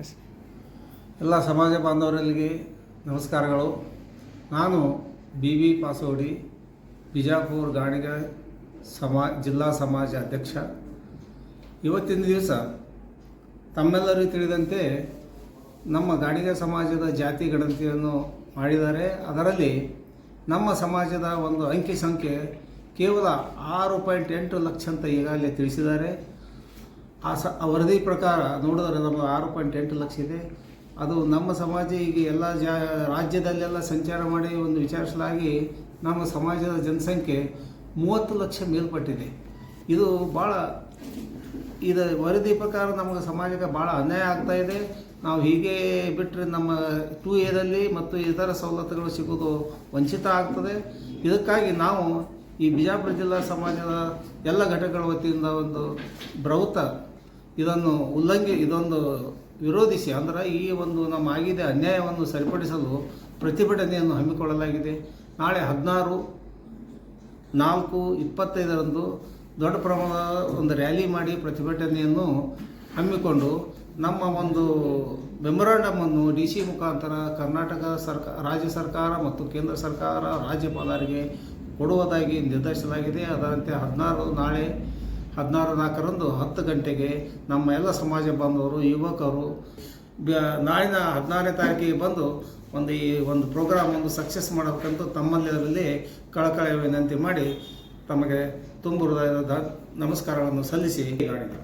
S ಎಲ್ಲ ಸಮಾಜ ಬಾಂಧವರಲ್ಲಿಗೆ ನಮಸ್ಕಾರಗಳು. ನಾನು ಬಿ ವಿ ಪಾಸೋಡಿ, ಬಿಜಾಪುರ ಗಾಣಿಗ ಸಮಾ, ಜಿಲ್ಲಾ ಸಮಾಜ ಅಧ್ಯಕ್ಷ. ಇವತ್ತಿನ ದಿವಸ ತಮ್ಮೆಲ್ಲರಿಗೂ ತಿಳಿದಂತೆ ನಮ್ಮ ಗಾಣಿಗ ಸಮಾಜದ ಜಾತಿ ಗಣತಿಯನ್ನು ಮಾಡಿದ್ದಾರೆ. ಅದರಲ್ಲಿ ನಮ್ಮ ಸಮಾಜದ ಒಂದು ಅಂಕಿ ಸಂಖ್ಯೆ ಕೇವಲ ಆರು ಪಾಯಿಂಟ್ ಎಂಟು ಲಕ್ಷ ಅಂತ ಈಗಾಗಲೇ ತಿಳಿಸಿದ್ದಾರೆ. ಆ ಸ ವರದಿ ಪ್ರಕಾರ ನೋಡಿದ್ರೆ ನಮ್ಮ ಆರು ಪಾಯಿಂಟ್ ಎಂಟು ಲಕ್ಷ ಇದೆ. ಅದು ನಮ್ಮ ಸಮಾಜ ಈಗ ಎಲ್ಲ ಜಾ, ರಾಜ್ಯದಲ್ಲೆಲ್ಲ ಸಂಚಾರ ಮಾಡಿ ಒಂದು ವಿಚಾರಿಸಲಾಗಿ ನಮ್ಮ ಸಮಾಜದ ಜನಸಂಖ್ಯೆ ಮೂವತ್ತು ಲಕ್ಷ ಮೇಲ್ಪಟ್ಟಿದೆ. ಇದು ಭಾಳ, ಇದು ವರದಿ ಪ್ರಕಾರ ನಮಗೆ ಸಮಾಜಕ್ಕೆ ಭಾಳ ಅನ್ಯಾಯ ಆಗ್ತಾ ಇದೆ. ನಾವು ಹೀಗೆ ಬಿಟ್ಟರೆ ನಮ್ಮ ಟೂ ಎದಲ್ಲಿ ಮತ್ತು ಇತರ ಸವಲತ್ತುಗಳು ಸಿಗೋದು ವಂಚಿತ ಆಗ್ತದೆ. ಇದಕ್ಕಾಗಿ ನಾವು ಈ ಬಿಜಾಪುರ ಜಿಲ್ಲಾ ಸಮಾಜದ ಎಲ್ಲ ಘಟಕಗಳ ವತಿಯಿಂದ ಒಂದು ಬೃಹತ್ ಇದನ್ನು ಉಲ್ಲಂಘಿ, ಇದೊಂದು ವಿರೋಧಿಸಿ, ಅಂದರೆ ಈ ಒಂದು ನಮ್ಮ ಆಗಿದೆ ಅನ್ಯಾಯವನ್ನು ಸರಿಪಡಿಸಲು ಪ್ರತಿಭಟನೆಯನ್ನು ಹಮ್ಮಿಕೊಳ್ಳಲಾಗಿದೆ. ನಾಳೆ ಹದಿನಾರು, ನಾಲ್ಕು, ಇಪ್ಪತ್ತೈದರಂದು ದೊಡ್ಡ ಪ್ರಮಾಣದ ಒಂದು ರ್ಯಾಲಿ ಮಾಡಿ ಪ್ರತಿಭಟನೆಯನ್ನು ಹಮ್ಮಿಕೊಂಡು ನಮ್ಮ ಒಂದು ಮೆಮೊರಾಂಡಮನ್ನು ಡಿ ಸಿ ಮುಖಾಂತರ ಕರ್ನಾಟಕ ಸರ್ಕಾರ ರಾಜ್ಯ ಸರ್ಕಾರ ಮತ್ತು ಕೇಂದ್ರ ಸರ್ಕಾರ, ರಾಜ್ಯಪಾಲರಿಗೆ ಕೊಡುವುದಾಗಿ ನಿರ್ಧರಿಸಲಾಗಿದೆ. ಅದರಂತೆ ಹದಿನಾರು ನಾಳೆ ಹದಿನಾರು ನಾಲ್ಕರಂದು ಹತ್ತು ಗಂಟೆಗೆ ನಮ್ಮ ಎಲ್ಲ ಸಮಾಜ ಬಾಂಧವರು ಯುವಕರು ನಾಳಿನ ಹದಿನಾರನೇ ತಾರೀಕಿಗೆ ಬಂದು ಒಂದು ಈ ಒಂದು ಪ್ರೋಗ್ರಾಮ್ ಒಂದು ಸಕ್ಸಸ್ ಮಾಡಬೇಕಂತ ತಮ್ಮಲ್ಲಿ ಕಳಕಳ ವಿನಂತಿ ಮಾಡಿ ತಮಗೆ ತುಂಬ ಹೃದಯದ ನಮಸ್ಕಾರಗಳನ್ನು ಸಲ್ಲಿಸಿ. ಗಾಡಿಗಳು